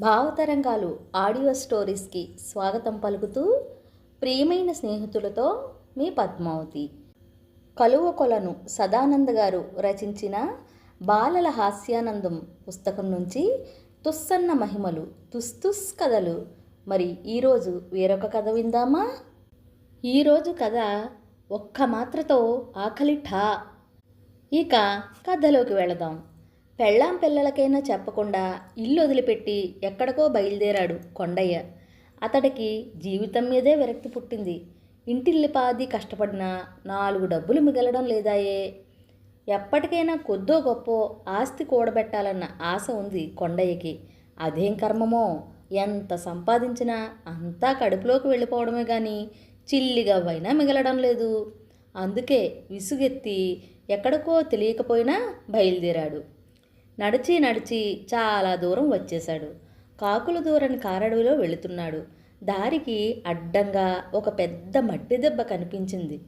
భావతరంగాలు audio స్టోరీస్కి స్వాగతం పలుకుతూ ప్రియమైన స్నేహితులతో మీ పద్మావతి. కలువ కొలను సదానంద గారు రచించిన బాలల హాస్యానందం పుస్తకం నుంచి తుస్సన్న మహిమలు తుస్తుస్ కథలు. మరి ఈరోజు వేరొక కథ విందామా? ఈరోజు కథ ఒక్క మాత్రతో ఆకలి ఠా ఇక కథలోకి వెళదాం. పెళ్ళాం పిల్లలకైనా చెప్పకుండా ఇల్లు వదిలిపెట్టి ఎక్కడికో బయలుదేరాడు కొండయ్య. అతడికి జీవితం మీదే విరక్తి పుట్టింది. ఇంటిల్లిపాది కష్టపడినా నాలుగు డబ్బులు మిగలడం లేదాయే. ఎప్పటికైనా కొద్దో గొప్పో ఆస్తి కూడబెట్టాలన్న ఆశ ఉంది కొండయ్యకి. అదేం కర్మమో? ఎంత సంపాదించినా అంతా కడుపులోకి వెళ్ళిపోవడమే కానీ చిల్లిగవ్వైనా మిగలడం లేదు. అందుకే విసుగెత్తి ఎక్కడికో తెలియకపోయినా బయలుదేరాడు. నడిచి నడిచి చాలా దూరం వచ్చేశాడు. కాకులు దూరని కారడవిలో వెళుతున్నాడు. దారికి అడ్డంగా ఒక పెద్ద మట్టి దెబ్బ కనిపించింది.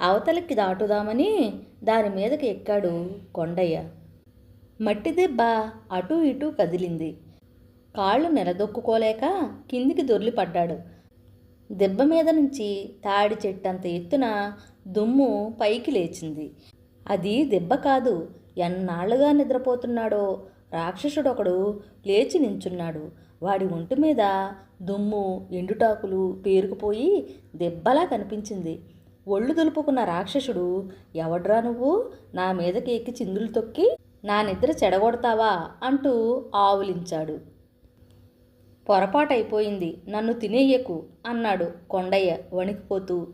అవతలికి దాటుదామని దాని మీదకి ఎక్కాడు కొండయ్య. మట్టి దెబ్బ అటూ ఇటూ కదిలింది. కాళ్ళు నిలదొక్కుకోలేక కిందికి దొర్లిపడ్డాడు. దెబ్బ మీద నుంచి తాడి చెట్టంత ఎత్తున దుమ్ము పైకి లేచింది. అది దెబ్బ కాదు ఎన్నాళ్ళుగా నిద్రపోతున్నాడో? రాక్షసుడొకడు లేచి నించున్నాడు. వాడి ఒంటి మీద దుమ్ము ఎండుటాకులు పేరుకుపోయి దెబ్బలా కనిపించింది. ఒళ్ళు దులుపుకున్న రాక్షసుడు ఎవడ్రా నువ్వు? నా మీదకి ఎక్కి చిందులు తొక్కి నా నిద్ర చెడగొడతావా? అంటూ ఆవులించాడు. పొరపాటైపోయింది. నన్ను తినేయకు అన్నాడు కొండయ్య వణికిపోతూ.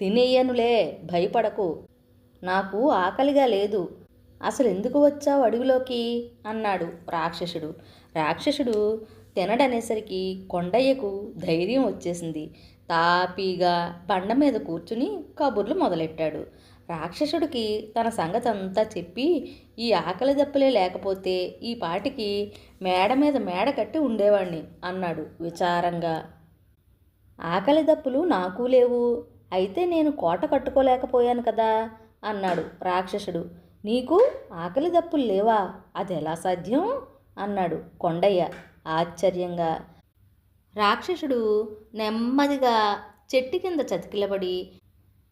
తినేయనులే భయపడకు. నాకు ఆకలిగా లేదు. అసలు ఎందుకు వచ్చావు అడవిలోకి? అన్నాడు రాక్షసుడు. రాక్షసుడు తినడనేసరికి కొండయ్యకు ధైర్యం వచ్చేసింది. తాపీగా బండ మీద కూర్చుని కబుర్లు మొదలెట్టాడు. రాక్షసుడికి తన సంగతి అంతా చెప్పి ఈ ఆకలి దెబ్బలే లేకపోతే ఈ పాటికి మేడ మీద మేడ కట్టి ఉండేవాణ్ణి అన్నాడు విచారంగా. ఆకలి దప్పులు నాకు లేవు. అయితే నేను కోట కట్టుకోలేకపోయాను కదా? అన్నాడు రాక్షసుడు. నీకు ఆకలి దప్పులు లేవా? అది ఎలా సాధ్యం? అన్నాడు కొండయ్య ఆశ్చర్యంగా. రాక్షసుడు నెమ్మదిగా చెట్టు కింద చతికిలబడి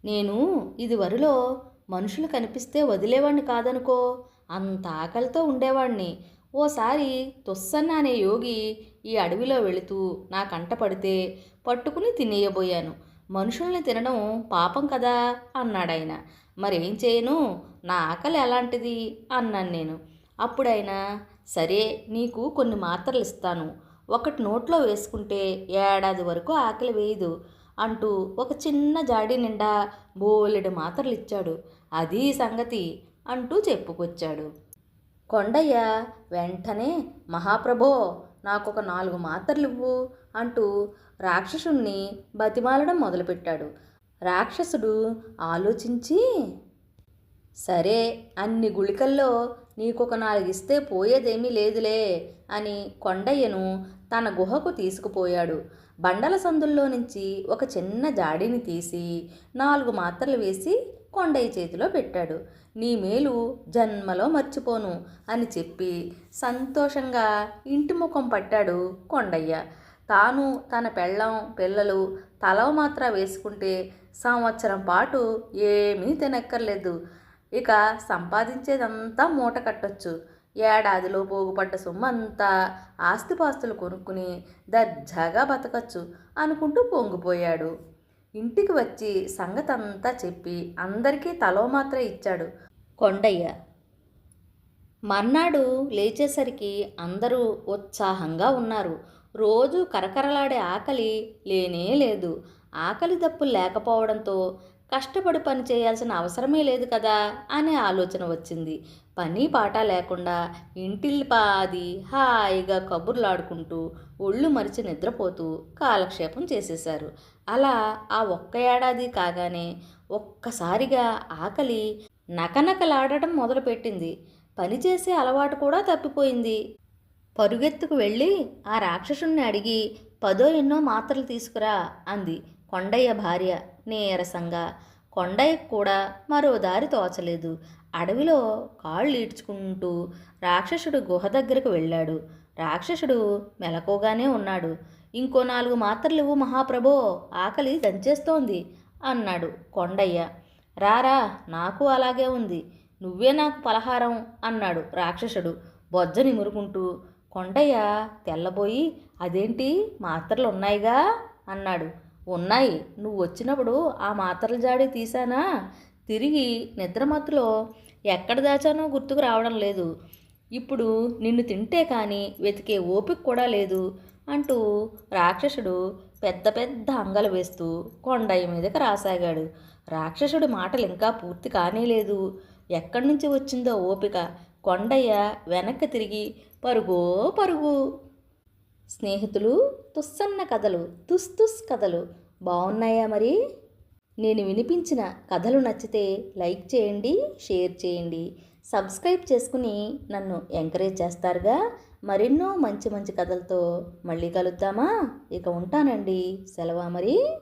నేను ఇది వరిలో మనుషులు కనిపిస్తే వదిలేవాణ్ణి కాదనుకో అంత ఆకలితో ఉండేవాణ్ణి. ఓసారి తొస్సన్న అనే యోగి ఈ అడవిలో వెళుతూ నా కంట పడితే పట్టుకుని తినేయబోయాను. మనుషుల్ని తినడం పాపం కదా? అన్నాడాయన. మరేం చేయను? నా ఆకలి ఎలాంటిది? అన్నాను నేను. అప్పుడైనా సరే నీకు కొన్ని మాత్రలు ఇస్తాను. ఒకటి నోట్లో వేసుకుంటే ఏడాది వరకు ఆకలి వేయదు అంటూ ఒక చిన్న జాడి నిండా బోలెడు మాత్రలు ఇచ్చాడు. అది సంగతి అంటూ చెప్పుకొచ్చాడు. కొండయ్య వెంటనే మహాప్రభో నాకొక నాలుగు మాత్రలు ఇవ్వు అంటూ రాక్షసుణ్ణి బతిమాలడం మొదలుపెట్టాడు. రాక్షసుడు ఆలోచించి సరే అన్ని గుళికల్లో నీకొక ఒక నాలుగిస్తే పోయేదేమీ లేదులే అని కొండయ్యను తన గుహకు తీసుకుపోయాడు. బండల సందుల్లో నుంచి ఒక చిన్న జాడీని తీసి నాలుగు మాత్రలు వేసి కొండయ్య చేతిలో పెట్టాడు. నీ మేలు జన్మలో మర్చిపోను అని చెప్పి సంతోషంగా ఇంటి ముఖం పట్టాడు కొండయ్య. తాను తన పెళ్ళం పిల్లలు తలవ మాత్ర వేసుకుంటే సంవత్సరం పాటు ఏమీ తినక్కర్లేదు. ఇక సంపాదించేదంతా మూట కట్టొచ్చు. ఏడాదిలో పోగుపడ్డ సొమ్ము అంతా ఆస్తిపాస్తులు కొనుక్కుని దర్జాగా బతకచ్చు అనుకుంటూ పొంగిపోయాడు. ఇంటికి వచ్చి సంగతంతా చెప్పి అందరికీ తలో మాత్ర ఇచ్చాడు కొండయ్య. మర్నాడు లేచేసరికి అందరూ ఉత్సాహంగా ఉన్నారు. రోజు కరకరలాడే ఆకలి లేనే లేదు. ఆకలి దప్పులు లేకపోవడంతో కష్టపడి పని చేయాల్సిన అవసరమే లేదు కదా అనే ఆలోచన వచ్చింది. పని పాట లేకుండా ఇంటిల్లిపాది హాయిగా కబుర్లాడుకుంటూ ఒళ్ళు మరిచి నిద్రపోతూ కాలక్షేపం చేసేశారు. అలా ఆ ఒక్క ఏడాది కాగానే ఒక్కసారిగా ఆకలి నకనకలాడటం మొదలుపెట్టింది. పనిచేసే అలవాటు కూడా తప్పిపోయింది. పరుగెత్తుకు వెళ్ళి ఆ రాక్షసుణ్ణి అడిగి పదో ఎన్నో మాత్రలు తీసుకురా అంది కొండయ్య భార్య నీరసంగా. కొండయ్యకు కూడా మరో దారి తోచలేదు. అడవిలో కాళ్ళు ఈడ్చుకుంటూ రాక్షసుడు గుహ దగ్గరకు వెళ్ళాడు. రాక్షసుడు మెలకుగానే ఉన్నాడు. ఇంకో నాలుగు మాత్రలు ఇవ్వు మహాప్రభో ఆకలి దంచేస్తోంది అన్నాడు కొండయ్య. రారా నాకు అలాగే ఉంది. నువ్వే నాకు పలహారం అన్నాడు రాక్షసుడు. బొజ్జ నిమురుకుంటూ కొండయ్య తెల్లబోయి అదేంటి? మాత్రలు ఉన్నాయిగా? అన్నాడు. ఉన్నాయి. నువ్వు వచ్చినప్పుడు ఆ మాత్రల జాడి తీసానా తిరిగి నిద్రమత్తులో ఎక్కడ దాచానో గుర్తుకు రావడం లేదు. ఇప్పుడు నిన్ను తింటే కానీ వెతికే ఓపిక కూడా లేదు అంటూ రాక్షసుడు పెద్ద పెద్ద అంగలు వేస్తూ కొండయ్య మీదకి రాసాగాడు. రాక్షసుడి మాటలు ఇంకా పూర్తి కానేలేదు. ఎక్కడి నుంచి వచ్చిందో ఓపిక కొండయ్య వెనక్కి తిరిగి పరుగో పరుగు. స్నేహితులు తుస్సన్న కథలు తుస్ తుస్ కథలు. బాగున్నాయా మరి? నేను వినిపించిన కథలు నచ్చితే లైక్ చేయండి షేర్ చేయండి. సబ్స్క్రైబ్ చేసుకుని నన్ను ఎంకరేజ్ చేస్తారుగా. మరెన్నో మంచి మంచి కథలతో మళ్ళీ కలుద్దామా? ఇక ఉంటానండి. సెలవా మరి?